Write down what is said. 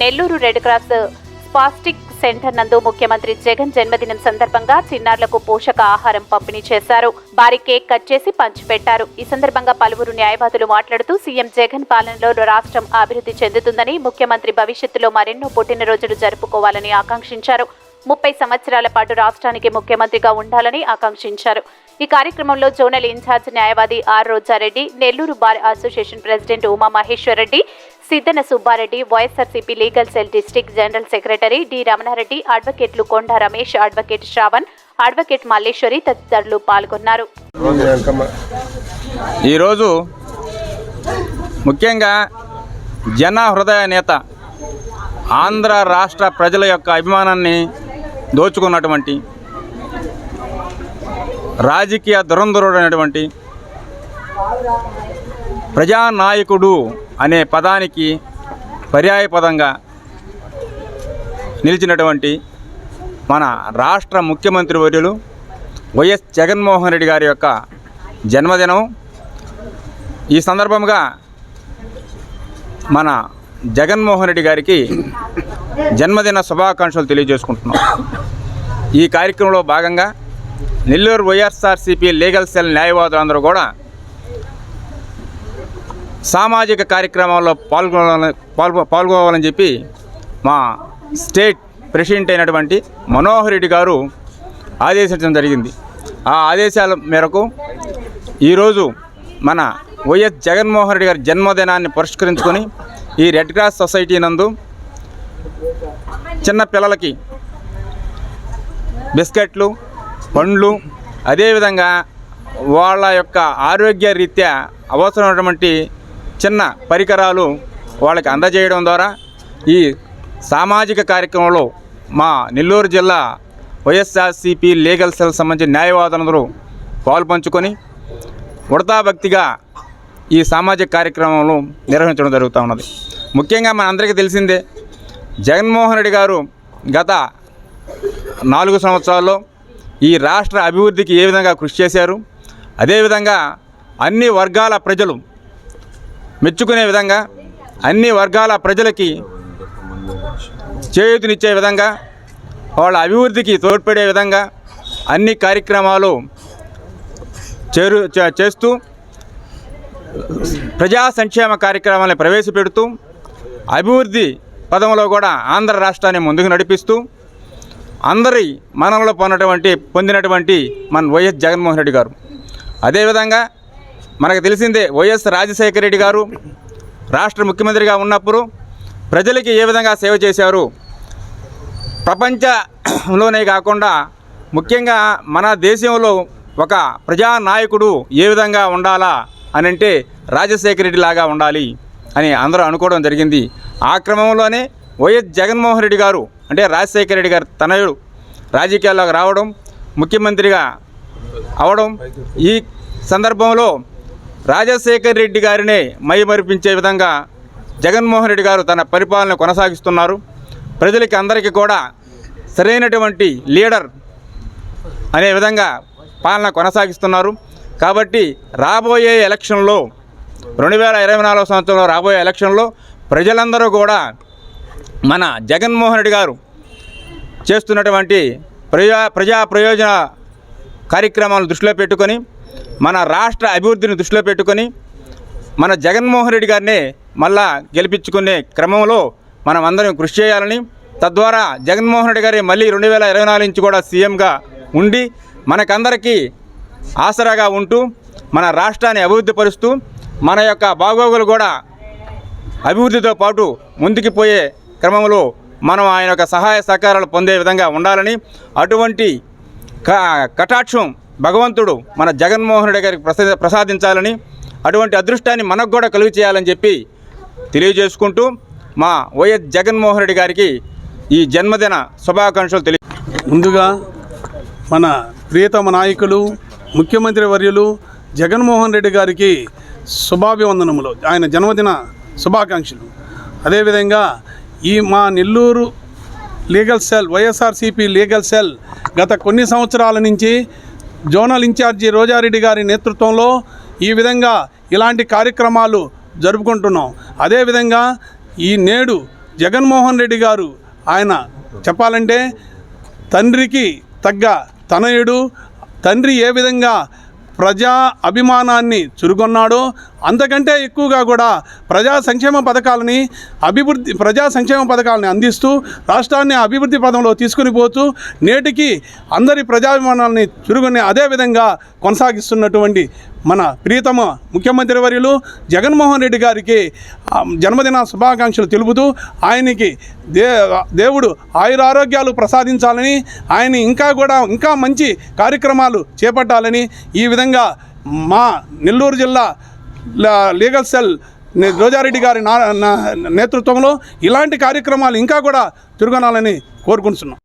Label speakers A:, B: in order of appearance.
A: Nellore red cross spastic centre నందు ముఖ్యమంత్రి జగన్ జన్మదినం సందర్భంగా చిన్నారులకు పోషక ఆహారం పంపిణీ చేశారు. భారీ కేక్ కట్ చేసి పంచిపెట్టారు ఈ సందర్భంగా పలువురు న్యాయవాదులు మాట్లాడుతూ సీఎం జగన్ పాలనలో రాష్ట్రం అభివృద్ధి చెందుతుందని ముఖ్యమంత్రి భవిష్యత్తులో మరెన్నో పుట్టినరోజులు జరుపుకోవాలని ఆకాంక్షించారు. ముప్పై సంవత్సరాల పాటు రాష్ట్రానికి ముఖ్యమంత్రిగా ఉండాలని ఆకాంక్షించారు. ఈ కార్యక్రమంలో జోనల్ ఇన్ఛార్జ్ న్యాయవాది R Rojareddy Nellore bar association president Uma Maheswarareddy Siddana Subbareddy YSRCP legal cell district general secretary D Ramanareddy అడ్వకేట్లు Konda Ramesh advocate Shravan advocate Malleswari తదితరులు పాల్గొన్నారు.
B: ఈరోజు ముఖ్యంగా జన హృదయ నేత ఆంధ్ర రాష్ట్ర ప్రజల యొక్క అభిమానాన్ని దోచుకున్నటువంటి రాజకీయ దురంధరుడైనటువంటి ప్రజానాయకుడు అనే పదానికి పర్యాయపదంగా నిలిచినటువంటి మన రాష్ట్ర ముఖ్యమంత్రి వర్యులు వైఎస్ జగన్మోహన్ రెడ్డి గారి యొక్క జన్మదినం. ఈ సందర్భంగా మన జగన్మోహన్ రెడ్డి గారికి జన్మదిన శుభాకాంక్షలు తెలియజేసుకుంటున్నాం. ఈ కార్యక్రమంలో భాగంగా నెల్లూరు వైఎస్ఆర్సీపీ లీగల్ సెల్ న్యాయవాదులందరూ కూడా సామాజిక కార్యక్రమాల్లో పాల్గొనాలని పాల్గొ పాల్గొవాలని చెప్పి మా స్టేట్ ప్రెసిడెంట్ అయినటువంటి మనోహర్ రెడ్డి గారు ఆదేశించడం జరిగింది. ఆ ఆదేశాల మేరకు ఈరోజు మన వైఎస్ జగన్మోహన్ రెడ్డి గారి జన్మదినాన్ని పురస్కరించుకొని ఈ రెడ్ క్రాస్ సొసైటీ నందు చిన్న పిల్లలకి బిస్కెట్లు పండ్లు అదేవిధంగా వాళ్ళ యొక్క ఆరోగ్య రీత్యా అవసరమైనటువంటి చిన్న పరికరాలు వాళ్ళకి అందజేయడం ద్వారా ఈ సామాజిక కార్యక్రమంలో మా నెల్లూరు జిల్లా వైఎస్ఆర్సీపీ లీగల్ సెల్ సంబంధించిన న్యాయవాదులందరూ పాల్పంచుకొని ఉడతా భక్తిగా ఈ సామాజిక కార్యక్రమంలో నిర్వహించడం జరుగుతూ ఉన్నది. ముఖ్యంగా మన అందరికీ తెలిసిందే జగన్మోహన్ రెడ్డి గారు గత నాలుగు సంవత్సరాల్లో ఈ రాష్ట్ర అభివృద్ధికి ఏ విధంగా కృషి చేశారు అదేవిధంగా అన్ని వర్గాల ప్రజలు మెచ్చుకునే విధంగా అన్ని వర్గాల ప్రజలకి చేయూతనిచ్చే విధంగా వాళ్ళ అభివృద్ధికి తోడ్పడే విధంగా అన్ని కార్యక్రమాలు చేరు చే- చేస్తూ ప్రజా సంక్షేమ కార్యక్రమాలను ప్రవేశపెడుతూ అభివృద్ధి పదంలో కూడా ఆంధ్ర రాష్ట్రాన్ని ముందుకు నడిపిస్తూ అందరి మనలో పొందినటువంటి పొందినటువంటి మన వైఎస్ జగన్మోహన్ రెడ్డి గారు. అదేవిధంగా మనకు తెలిసిందే వైఎస్ రాజశేఖర రెడ్డి గారు రాష్ట్ర ముఖ్యమంత్రిగా ఉన్నప్పుడు ప్రజలకి ఏ విధంగా సేవ చేశారు? ప్రపంచంలోనే కాకుండా ముఖ్యంగా మన దేశంలో ఒక ప్రజానాయకుడు ఏ విధంగా ఉండాలా అని అంటే రాజశేఖర రెడ్డి లాగా ఉండాలి అని అందరూ అనుకోవడం జరిగింది. ఆ క్రమంలోనే వైఎస్ జగన్మోహన్ రెడ్డి గారు అంటే రాజశేఖర రెడ్డి గారు తనయుడు రాజకీయాల్లోకి రావడం ముఖ్యమంత్రిగా అవడం ఈ సందర్భంలో రాజశేఖర్ రెడ్డి గారినే మైమరిపించే విధంగా జగన్మోహన్ రెడ్డి గారు తన పరిపాలన కొనసాగిస్తున్నారు. ప్రజలకి అందరికీ కూడా సరైనటువంటి లీడర్ అనే విధంగా పాలన కొనసాగిస్తున్నారు. కాబట్టి రాబోయే ఎలక్షన్లో రెండు వేల ఇరవై నాలుగు సంవత్సరంలో రాబోయే ఎలక్షన్లో ప్రజలందరూ కూడా మన జగన్మోహన్ రెడ్డి గారు చేస్తున్నటువంటి ప్రజా ప్రజా ప్రయోజన కార్యక్రమాలను దృష్టిలో పెట్టుకొని మన రాష్ట్ర అభివృద్ధిని దృష్టిలో పెట్టుకొని మన జగన్మోహన్ రెడ్డి గారిని మళ్ళా గెలిపించుకునే క్రమంలో మనం అందరం కృషి చేయాలని తద్వారా జగన్మోహన్ రెడ్డి గారి మళ్ళీ రెండు వేల ఇరవై నాలుగు నుంచి కూడా సీఎంగా ఉండి మనకందరికీ ఆసరాగా ఉంటూ మన రాష్ట్రాన్ని అభివృద్ధి పరుస్తూ మన యొక్క బాగోగులు కూడా అభివృద్ధితో పాటు ముందుకు పోయే క్రమంలో మనం ఆయన యొక్క సహాయ సహకారాలు పొందే విధంగా ఉండాలని అటువంటి క- కటాక్షం భగవంతుడు మన జగన్మోహన్ రెడ్డి గారికి ప్రసా ప్రసాదించాలని అటువంటి అదృష్టాన్ని మనకు కూడా కలుగు చేయాలని చెప్పి తెలియజేసుకుంటూ మా వైఎస్ జగన్మోహన్ రెడ్డి గారికి ఈ జన్మదిన శుభాకాంక్షలు తెలియ
C: ముందుగా మన ప్రియతమ నాయకులు ముఖ్యమంత్రి వర్యులు జగన్మోహన్ రెడ్డి గారికి శుభాభివందనములు. ఆయన జన్మదిన శుభాకాంక్షలు. అదేవిధంగా ఈ మా Nellore legal cell YSRCP legal cell గత కొన్ని సంవత్సరాల నుంచి జోనల్ ఇన్ఛార్జి రోజారెడ్డి గారి నేతృత్వంలో ఈ విధంగా ఇలాంటి కార్యక్రమాలు జరుపుకుంటున్నాం. అదేవిధంగా ఈ నేడు జగన్మోహన్ రెడ్డి గారు ఆయన చెప్పాలంటే తండ్రికి తగ్గ తనయుడు తండ్రి ఏ విధంగా ప్రజా అభిమానాన్ని చురుగొన్నాడో అంతకంటే ఎక్కువగా కూడా ప్రజా సంక్షేమ పథకాలని అభివృద్ధి ప్రజా సంక్షేమ పథకాలని అందిస్తూ రాష్ట్రాన్ని అభివృద్ధి పదంలో తీసుకుని పోతూ నేటికి అందరి ప్రజాభిమానాన్ని చురుగుని అదే విధంగా కొనసాగిస్తున్నటువంటి మన ప్రియతమ ముఖ్యమంత్రి వర్యులు జగన్మోహన్ రెడ్డి గారికి జన్మదిన శుభాకాంక్షలు తెలుపుతూ ఆయనకి దే దేవుడు ఆయురారోగ్యాలు ప్రసాదించాలని ఆయన ఇంకా కూడా ఇంకా మంచి కార్యక్రమాలు చేపట్టాలని ఈ విధంగా మా నెల్లూరు జిల్లా లీగల్ సెల్ నే- రోజారెడ్డి గారి నా నా- నేతృత్వంలో ఇలాంటి కార్యక్రమాలు ఇంకా కూడా తిరగనాలని కోరుకుంటున్నాం.